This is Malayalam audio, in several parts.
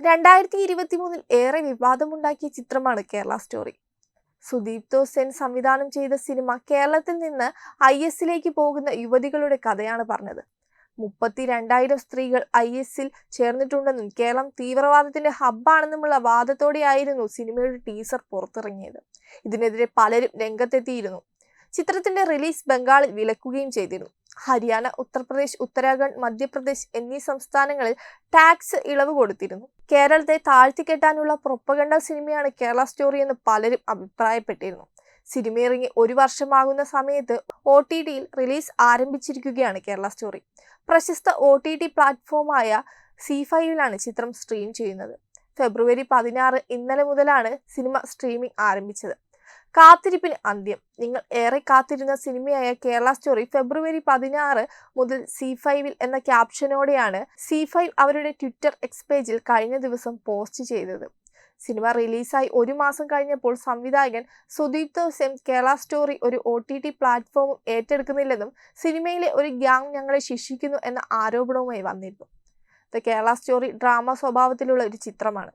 രണ്ടായിരത്തി ഇരുപത്തി മൂന്നിൽ ഏറെ വിവാദമുണ്ടാക്കിയ ചിത്രമാണ് കേരള സ്റ്റോറി. സുദീപ് സെൻ സംവിധാനം ചെയ്ത സിനിമ കേരളത്തിൽ നിന്ന് ഐ എസിലേക്ക് പോകുന്ന യുവതികളുടെ കഥയാണ് പറഞ്ഞത്. മുപ്പത്തി രണ്ടായിരം സ്ത്രീകൾ ഐ എസിൽ ചേർന്നിട്ടുണ്ടെന്നും കേരളം തീവ്രവാദത്തിന്റെ ഹബ്ബാണെന്നുമുള്ള വാദത്തോടെയായിരുന്നു സിനിമയുടെ ടീസർ പുറത്തിറങ്ങിയത്. ഇതിനെതിരെ പലരും രംഗത്തെത്തിയിരുന്നു. ചിത്രത്തിന്റെ റിലീസ് ബംഗാളിൽ വിലക്കുകയും ചെയ്തിരുന്നു. ഹരിയാന ഉത്തർപ്രദേശ് ഉത്തരാഖണ്ഡ് മധ്യപ്രദേശ് എന്നീ സംസ്ഥാനങ്ങളിൽ ടാക്സ് ഇളവ് കൊടുത്തിരുന്നു. കേരളത്തെ താഴ്ത്തിക്കെട്ടാനുള്ള പ്രൊപ്പഗണ്ട സിനിമയാണ് കേരള സ്റ്റോറി എന്ന് പലരും അഭിപ്രായപ്പെട്ടിരുന്നു. സിനിമ ഇറങ്ങി ഒരു വർഷമാകുന്ന സമയത്ത് ഒ ടി ടിയിൽ റിലീസ് ആരംഭിച്ചിരിക്കുകയാണ് കേരള സ്റ്റോറി പ്രശസ്ത ഒ ടി ടി പ്ലാറ്റ്ഫോമായ സി ഫൈവിലാണ് ചിത്രം സ്ട്രീം ചെയ്യുന്നത്. ഫെബ്രുവരി പതിനാറ് ഇന്നലെ മുതലാണ് സിനിമ സ്ട്രീമിംഗ് ആരംഭിച്ചത്. കാത്തിരിപ്പിന് അന്ത്യം. നിങ്ങൾ ഏറെ കാത്തിരുന്ന സിനിമയായ കേരള സ്റ്റോറി ഫെബ്രുവരി പതിനാറ് മുതൽ സി ഫൈവിൽ എന്ന ക്യാപ്ഷനോടെയാണ് സി ഫൈവ് അവരുടെ ട്വിറ്റർ എക്സ് പേജിൽ കഴിഞ്ഞ ദിവസം പോസ്റ്റ് ചെയ്തത്. സിനിമ റിലീസായി ഒരു മാസം കഴിഞ്ഞപ്പോൾ സംവിധായകൻ സുദീപ് ദോസെം കേരള സ്റ്റോറി ഒരു ഒ ടി ടി പ്ലാറ്റ്ഫോമും ഏറ്റെടുക്കുന്നില്ലെന്നും സിനിമയിലെ ഒരു ഗ്യാങ് ഞങ്ങളെ ശിക്ഷിക്കുന്നു എന്ന ആരോപണവുമായി വന്നിരുന്നു. ദ കേരള സ്റ്റോറി ഡ്രാമ സ്വഭാവത്തിലുള്ള ഒരു ചിത്രമാണ്.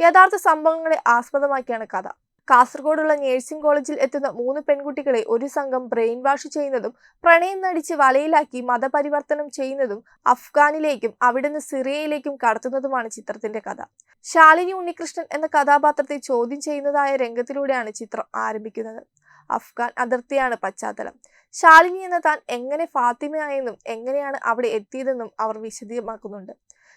യഥാർത്ഥ സംഭവങ്ങളെ ആസ്പദമാക്കിയാണ് കഥ. കാസർഗോഡുള്ള നഴ്സിംഗ് കോളേജിൽ എത്തുന്ന മൂന്ന് പെൺകുട്ടികളെ ഒരു സംഘം ബ്രെയിൻ വാഷ് ചെയ്യുന്നതും പ്രണയം നടിച്ച് വലയിലാക്കി മതപരിവർത്തനം ചെയ്യുന്നതും അഫ്ഗാനിലേക്കും അവിടുന്ന് സിറിയയിലേക്കും കടത്തുന്നതുമാണ് ചിത്രത്തിന്റെ കഥ. ശാലിനി ഉണ്ണികൃഷ്ണൻ എന്ന കഥാപാത്രത്തെ ചോദ്യം ചെയ്യുന്നതായ രംഗത്തിലൂടെയാണ് ചിത്രം ആരംഭിക്കുന്നത്. അഫ്ഗാൻ അതിർത്തിയാണ് പശ്ചാത്തലം. ശാലിനി എന്ന താൻ എങ്ങനെ ഫാത്തിമയായെന്നും എങ്ങനെയാണ് അവിടെ എത്തിയതെന്നും അവർ വിശദീകമാക്കുന്നുണ്ട്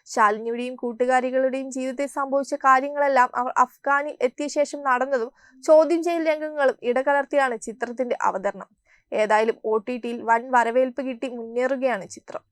ശാലിനിയുടെയും കൂട്ടുകാരികളുടെയും ജീവിതത്തിൽ സംഭവിച്ച കാര്യങ്ങളെല്ലാം അവർ അഫ്ഗാനിൽ എത്തിയ ശേഷം നടന്നതും ചോദ്യം ചെയ്യൽ രംഗങ്ങളും ഇടകലർത്തിയാണ് ചിത്രത്തിന്റെ അവതരണം. ഏതായാലും ഒ ടി ടിയിൽ വൻ വരവേൽപ്പ് കിട്ടി മുന്നേറുകയാണ് ചിത്രം.